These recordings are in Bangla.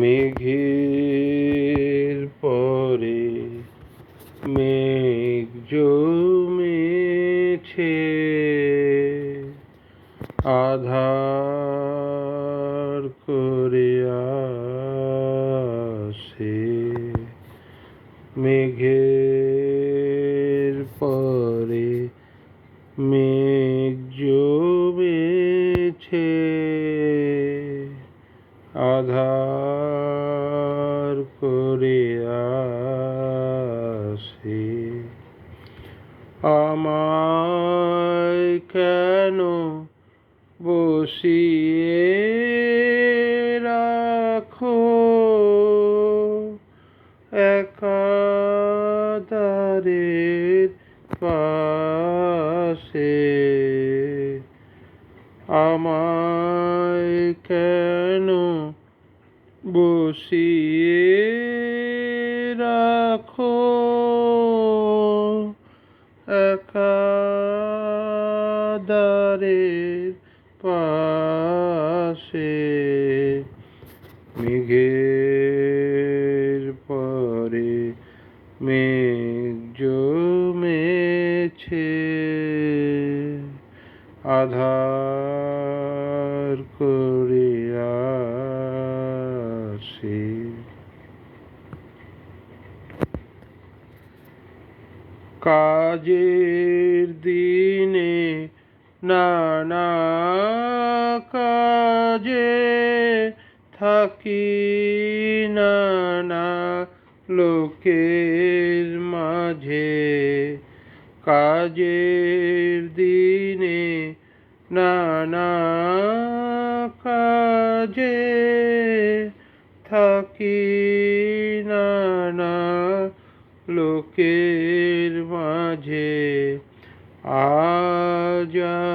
মেঘের পরে মেঘ জমেছে। আধার করে আসে মেঘের পরে মেঘ পাশে আমায় কেন বসিয়ে রাখো? একাদারের পাশে মেঘের পরে মেঘ আধার করে আসে। কাজের দিনে নানা কাজে থাকি নানা লোকের মাঝে। কাজের দিনে নানা কাজে থাকি নানা লোকের মাঝে। আজ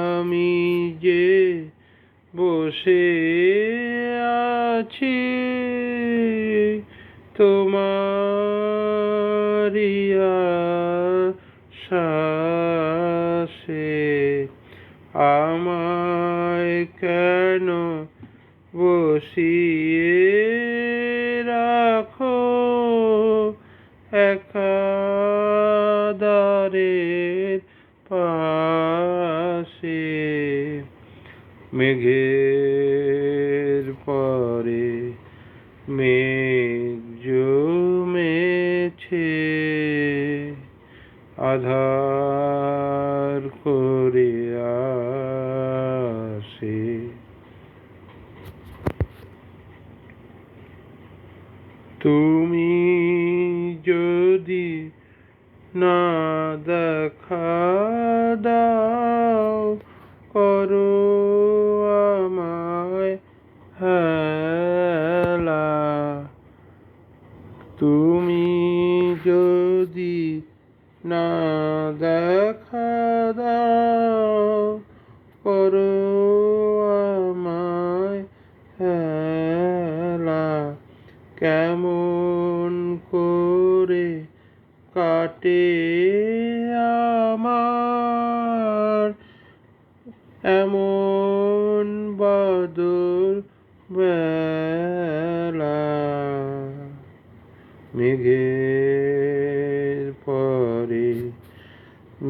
আমি যে বসে আছি তোমারিয়া দেখা দাও করো আমায় হেলা। তুমি যদি না দেখা দাও করো আমায় হেলা। কেমন করে কাটে মেঘের পরে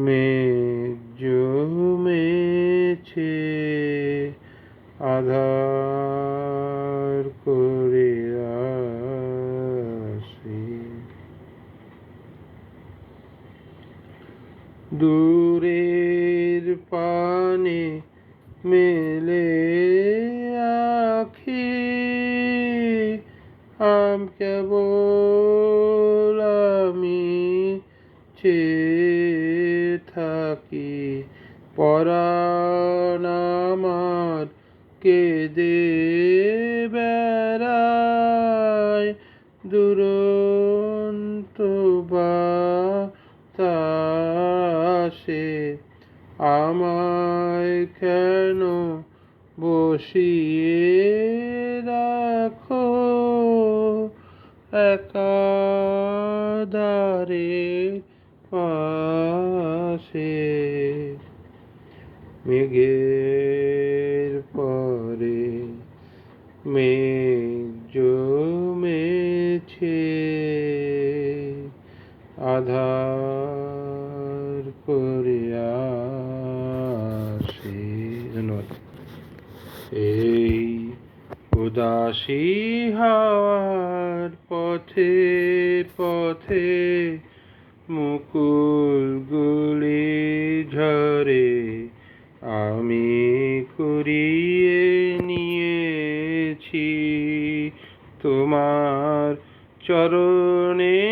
মেঘ জমেছে আধার করে আসে দূরের পানে মেলে আখি আম কেবল আমি চে থাকি। পরাণ আমার কেঁদে বেড়ায়। দুরন্ত বাতাসে আমায় কেন বসিয়ে রাখো? একাদারে পাশে মেঘের পরে মেঘ মিছে আধার করে আসে ধন্যবাদ। এই পথে পথে মুকুল মুকুলগুলি ঝরে আমি কুড়িয়ে নিয়েছি তোমার চরণে।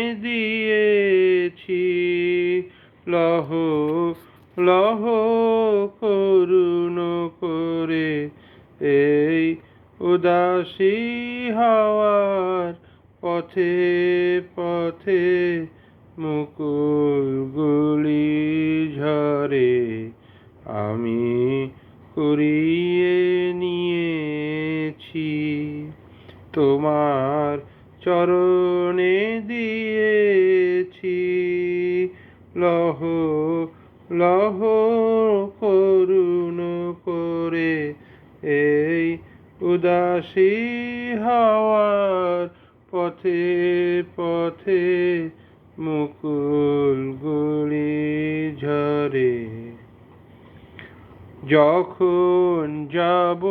হাওয়ার পথে পথে মুকুলগুলি ঝরে। যখন যাব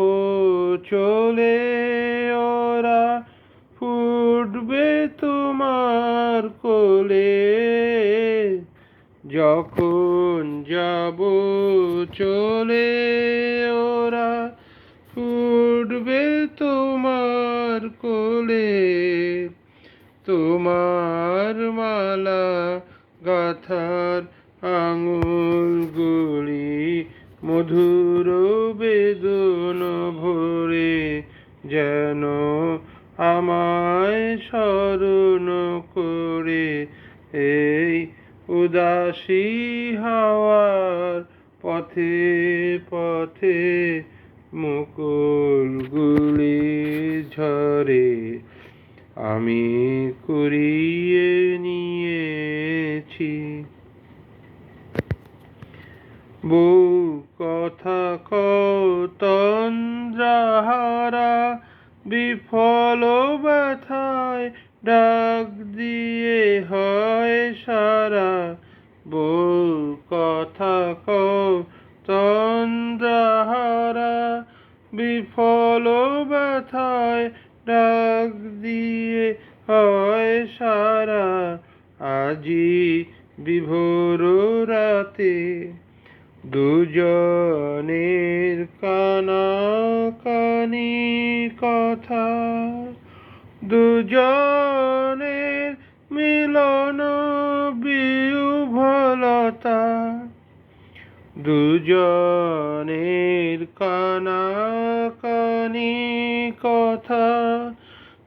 চলে, ওরা ফুটবে তোমার কোলে। যখন যাব চলে, ওরা ফুটবে তোমার কোলে তোমার মালা গাথার আঙুলগুলি মধুর বেদন ভরে যেন আমায় স্মরণ করে। এই উদাসী হাওয়ার পথে পথে মুকুলগুলি ঝরে আমি কুড়িয়ে নিয়েছি। বউ কথা কতন্দ্রাহারা বিফল ব্যথায় ডাক দিয়ে হয় সারা। বউ কথা কতন্দ্রাহারা বিফল ব্যথায় ডাক দিয়ে, হয় সারা আজি বিভোর রাতে। দুজনের কানা কানি কথা, দুজনের মিলন বিউভলতা, দুজনের কানা কানি কথা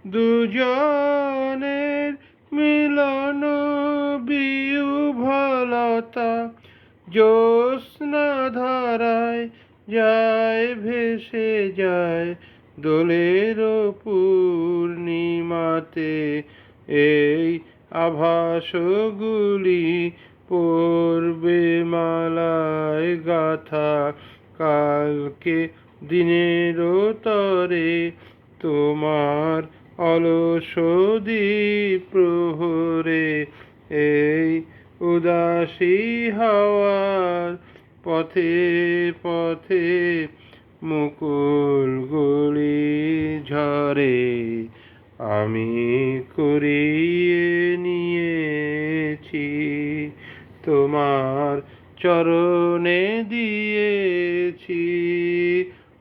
দুজনের মিলন বিউভলতা জ্যোৎস্না ধারায় যায় ভেসে যায় দোলের পূর্ণিমাতে। এই আভাসগুলি পড়বে মালায় গাথা। কালকে দিনের ঝরে আমি করিয়ে নিয়েছি, তোমার চরণে দিয়েছি।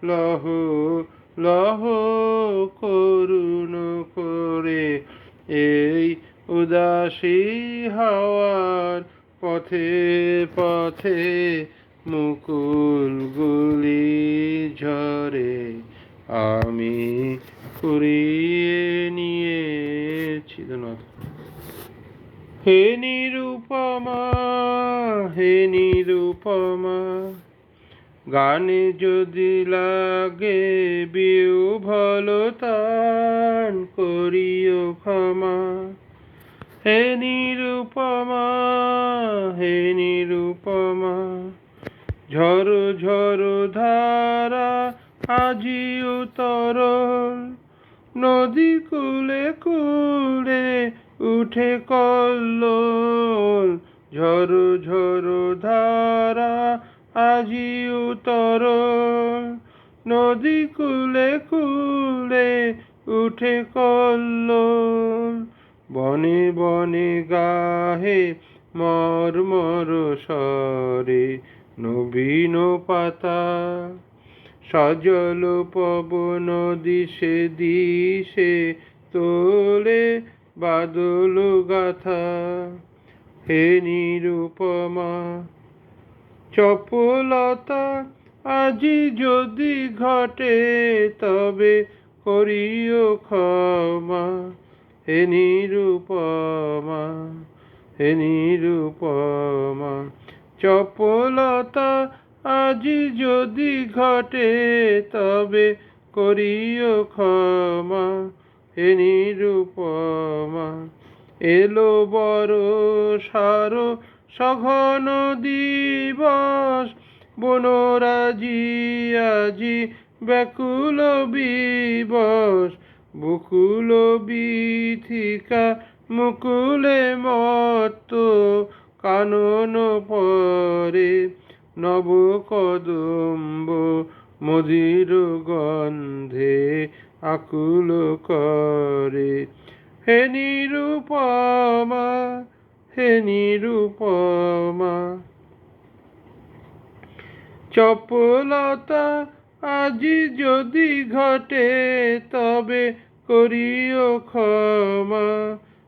লহ লহ করুণ করে এই উদাসী হাওয়ার পথে পথে মুকুলগুলি ঝরে। আমি কুড়িয়ে নিয়েছি ধন্যবাদ হে নিরুপমা হে নিরুপমা, গানে যদি লাগে বিউ ভালো তান করিও ক্ষমা। হে নিরুপমা হে নিরুপমা ঝড়ো ঝড়ো ধারা আজিও তরল। নদী কুলে কুলে উঠে কল্লোল। ঝরো ঝরো ধারা আজি উতরল নদী কুলে কুলে উঠে কল্লোল। বনে বনে গাহে মর মর স্বরে নবীন পাতা। সজল পবন দিশে দিশে তোলে বাদল গাথা। হে নিরুপমা, চপলতা আজি যদি ঘটে তবে করিও ক্ষমা। হে নিরুপমা হে নিরুপমা, চপলতা আজি যদি ঘটে, তবে করিও ক্ষমা, হে নিরুপমা। এলো বড় সার সঘন দিবস, বনরাজি আজি ব্যাকুল বিবস। বকুল বিথিকা মুকুলে মত কানন পরে নব কদম্ব মদির গন্ধে আকুল করে। হে নিরুপমা হে নিরুপমা, চপলতা আজি যদি ঘটে তবে করিও ক্ষমা।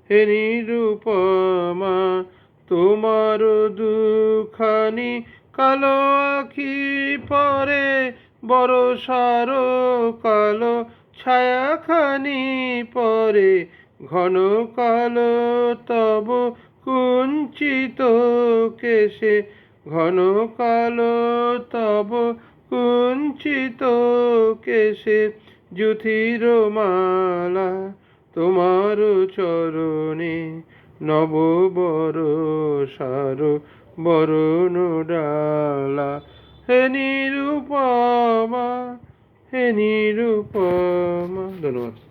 হে নিরুপমা তোমার দুখানি কালো আখি পরে, বড় সারো কালো ছায়াখানি পরে, ঘন কালো তব কুঞ্চিত কেশে, ঘন কালো তব কুঞ্চিত কেশে জুথির মালা তোমার চরণে নব বড় সার বরণ ডালা হে নিরুপমা হে নিরুপমা। ধন্যবাদ।